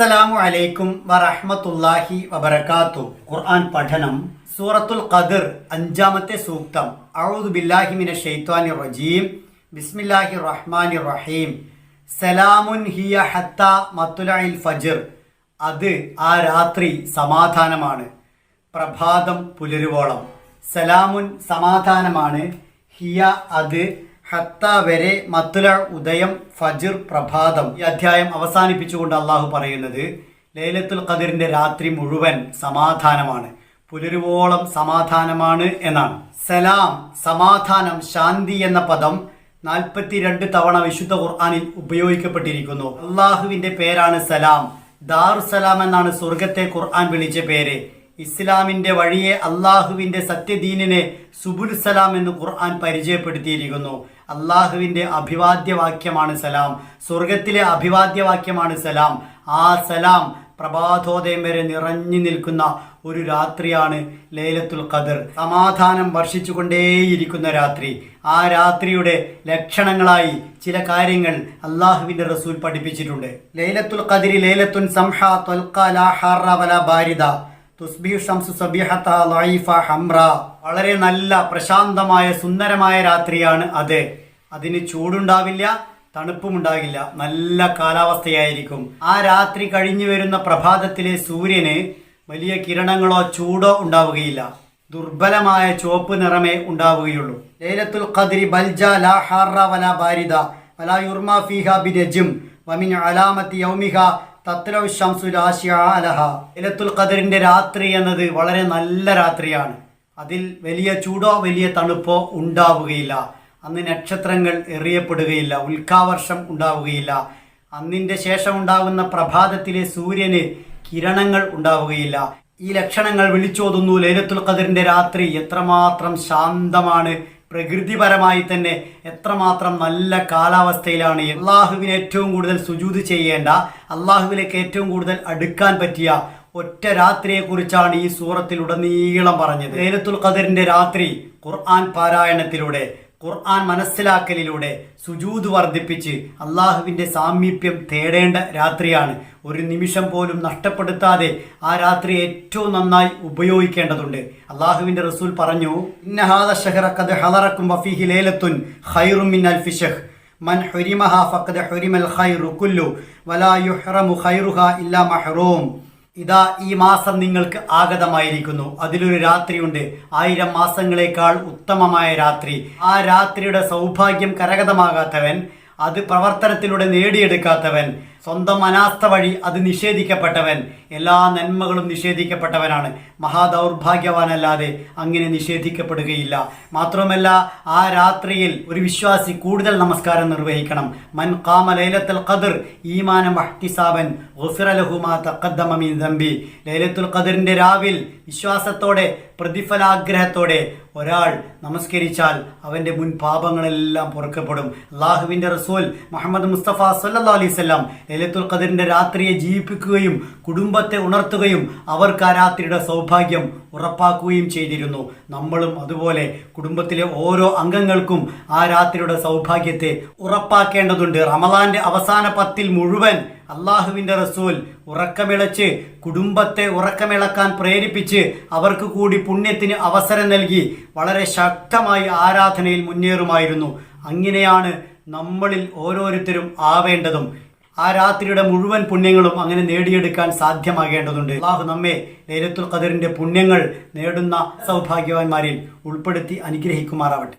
അസ്സലാമു അലൈക്കും വറഹ്മത്തുള്ളാഹി വബറകാത്തു. ഖുർആൻ പഠനം സൂറത്തുൽ ഖദർ അഞ്ചാമത്തെ സൂക്തം. അഊദു ബില്ലാഹി മിന ശൈത്വാനിർ റജീം. ബിസ്മില്ലാഹിർ റഹ്മാനിർ റഹീം. സലാമുൻ ഹിയ ഹത്ത മത്തുലഇൽ ഫജർ. അത് ആ രാത്രി സമാധാനമാണ്. പ്രഭാതം പുലരുവോളം. സലാമുൻ സമാധാനമാണ്. ഹിയ അത് ഹത്ത വരെ മത്തുല ഉദയം ഫജിർ പ്രഭാതം ഈ അധ്യായം അവസാനിപ്പിച്ചുകൊണ്ട് അള്ളാഹു പറയുന്നത് ലൈലത്തുൽ ഖദിറിന്റെ രാത്രി മുഴുവൻ സമാധാനമാണ്. പുലരുവോളം സമാധാനമാണ് എന്നാണ്. സലാം സമാധാനം ശാന്തി എന്ന പദം നാൽപ്പത്തിരണ്ട് തവണ വിശുദ്ധ ഖുർആാനിൽ ഉപയോഗിക്കപ്പെട്ടിരിക്കുന്നു. അള്ളാഹുവിന്റെ പേരാണ് സലാം. ദാറുസലാം എന്നാണ് സ്വർഗത്തെ ഖുർആൻ വിളിച്ച പേര്. ഇസ്ലാമിന്റെ വഴിയെ അള്ളാഹുവിന്റെ സത്യദീനിനെ സുബുൽ സലാം എന്ന് ഖുർആൻ പരിചയപ്പെടുത്തിയിരിക്കുന്നു. അള്ളാഹുവിന്റെ അഭിവാദ്യവാക്യമാണ് സലാം. സ്വർഗത്തിലെ അഭിവാദ്യവാക്യമാണ് സലാം. ആ സലാം പ്രഭാതോദയം വരെ നിറഞ്ഞു നിൽക്കുന്ന ഒരു രാത്രിയാണ് ലേലത്തുൽ ഖദർ. സമാധാനം വർഷിച്ചുകൊണ്ടേയിരിക്കുന്ന രാത്രി. ആ രാത്രിയുടെ ലക്ഷണങ്ങളായി ചില കാര്യങ്ങൾ അള്ളാഹുവിന്റെ റസൂൽ പഠിപ്പിച്ചിട്ടുണ്ട്. ലേലത്തുൽ ഖദരി ലൈലത്തുൻ സംഹ തൊൽക്ക ലാ ഹറ വല ബാരിദ. തുസ്ബിഹു ഷംസു സബിഹത്ത ലൈഫ ഹംറ. വളരെ നല്ല പ്രശാന്തമായ സുന്ദരമായ രാത്രിയാണ് അത്. അതിന് ചൂടുണ്ടാവില്ല തണുപ്പും ഉണ്ടാകില്ല നല്ല കാലാവസ്ഥയായിരിക്കും. ആ രാത്രി കഴിഞ്ഞു വരുന്ന പ്രഭാതത്തിലെ സൂര്യന് വലിയ കിരണങ്ങളോ ചൂടോ ഉണ്ടാവുകയില്ല. ദുർബലമായ ചുവപ്പ് നിറമേ ഉണ്ടാവുകയുള്ളൂ. ലൈലത്തുൽ ഖദ്രി ബൽജ ലാ ഹാറ വല ബാരിദ. വല യുർമ ഫീഹ ബിനജും വമിൻ അലാമത്തി യൗമിഹ. തത്ലവ ശംസു രാശിയാലഹ ഇലത്തുൽ ഖദറിന്റെ രാത്രി എന്നത് വളരെ നല്ല രാത്രിയാണ്. അതിൽ വലിയ ചൂടോ വലിയ തണുപ്പോ ഉണ്ടാവുകയില്ല. അന്ന് നക്ഷത്രങ്ങൾ എറിയപ്പെടുകയില്ല. ഉൽക്കാവർഷം ഉണ്ടാവുകയില്ല. അന്നിന്റെ ശേഷം ഉണ്ടാകുന്ന പ്രഭാതത്തിലെ സൂര്യന് കിരണങ്ങൾ ഉണ്ടാവുകയില്ല. ഈ ലക്ഷണങ്ങൾ വിളിച്ചോതുന്നു ലൈലത്തുൽ ഖദറിന്റെ രാത്രി. എത്രമാത്രം ശാന്തമാണ് പ്രകൃതിപരമായി തന്നെ എത്രമാത്രം നല്ല കാലാവസ്ഥയിലാണ് അള്ളാഹുവിന് ഏറ്റവും കൂടുതൽ സുജൂത് ചെയ്യേണ്ട അള്ളാഹുവിലേക്ക് ഏറ്റവും കൂടുതൽ അടുക്കാൻ പറ്റിയ ഒറ്റ രാത്രിയെ കുറിച്ചാണ് ഈ സൂറത്തിൽ ഉടനീളം പറഞ്ഞത്. ലൈലത്തുൽ ഖദറിന്റെ രാത്രി ഖുർആൻ പാരായണത്തിലൂടെ ഖുർആൻ മനസ്സിലാക്കലിലൂടെ സുജൂത് വർദ്ധിപ്പിച്ച് അള്ളാഹുവിന്റെ സാമീപ്യം തേടേണ്ട രാത്രിയാണ്. ഒരു നിമിഷം പോലും നഷ്ടപ്പെടുത്താതെ ആ രാത്രി ഏറ്റവും നന്നായി ഉപയോഗിക്കേണ്ടതുണ്ട്. അള്ളാഹുവിന്റെ റസൂൽ പറഞ്ഞു ഇന്നഹാദ ഷഹറക്കത് ഹലറക്കും വഫീഹി ലേലത്തുൻ ഖൈറും മിൻ അൽഫി ഷഹ് മൻ ഹുരിമഹ ഫഖദ് ഹുരിമൽ ഖൈറു കുല്ലു വലാ യുഹ്റമു ഖൈറുഹ ഇല്ലാ മഹ്റൂം. ഇതാ ഈ മാസം നിങ്ങൾക്ക് ആഗതമായിരിക്കുന്നു. അതിലൊരു രാത്രിയുണ്ട്. ആയിരം മാസങ്ങളെക്കാൾ ഉത്തമമായ രാത്രി. ആ രാത്രിയുടെ സൗഭാഗ്യം കരഗതമാകാത്തവൻ അത് പ്രവർത്തനത്തിലൂടെ നേടിയെടുക്കാത്തവൻ സ്വന്തം അനാസ്ഥ വഴി അത് നിഷേധിക്കപ്പെട്ടവൻ എല്ലാ നന്മകളും നിഷേധിക്കപ്പെട്ടവനാണ്. മഹാദൗർഭാഗ്യവാനല്ലാതെ അങ്ങനെ നിഷേധിക്കപ്പെടുകയില്ല. മാത്രമല്ല ആ രാത്രിയിൽ ഒരു വിശ്വാസി കൂടുതൽ നമസ്കാരം നിർവഹിക്കണം. മൻ കാമ ലൈലത്തുൽ ഖദർ ഈമാനം അഹ്തിസാബൻ ഗുഫിറലഹുമാ തഖദ്ദമ മിൻ ദംബി. ലൈലത്തുൽ ഖദറിന്റെ രാവിൽ വിശ്വാസത്തോടെ പ്രതിഫലാഗ്രഹത്തോടെ ഒരാൾ നമസ്കരിച്ചാൽ അവന്റെ മുൻ പാപങ്ങളെല്ലാം പുറക്കപ്പെടും. അള്ളാഹുവിന്റെ റസൂൽ മുഹമ്മദ് മുസ്തഫ സല്ലാ അലൈവല്ലാം ലലിത്തുൽ ഖദറിന്റെ രാത്രിയെ ജീവിപ്പിക്കുകയും കുടുംബത്തെ ഉണർത്തുകയും അവർക്ക് ആ രാത്രിയുടെ സൗഭാഗ്യം ഉറപ്പാക്കുകയും ചെയ്തിരുന്നു. നമ്മളും അതുപോലെ കുടുംബത്തിലെ ഓരോ അംഗങ്ങൾക്കും ആ രാത്രിയുടെ സൗഭാഗ്യത്തെ ഉറപ്പാക്കേണ്ടതുണ്ട്. റമലാന്റെ അവസാന പത്തിൽ മുഴുവൻ അള്ളാഹുവിന്റെ റസൂൽ ഉറക്കമിളച്ച് കുടുംബത്തെ ഉറക്കമിളക്കാൻ പ്രേരിപ്പിച്ച് അവർക്ക് കൂടി പുണ്യത്തിന് അവസരം നൽകി വളരെ ശക്തമായി ആരാധനയിൽ മുന്നേറുമായിരുന്നു. അങ്ങനെയാണ് നമ്മളിൽ ഓരോരുത്തരും ആവേണ്ടതും. ആ രാത്രിയുടെ മുഴുവൻ പുണ്യങ്ങളും അങ്ങനെ നേടിയെടുക്കാൻ സാധ്യമാകേണ്ടതുണ്ട്. അള്ളാഹു നമ്മെ ലൈലത്തുൽ ഖദറിന്റെ പുണ്യങ്ങൾ നേടുന്ന സൗഭാഗ്യവാന്മാരിൽ ഉൾപ്പെടുത്തി അനുഗ്രഹിക്കുമാറാവട്ടെ.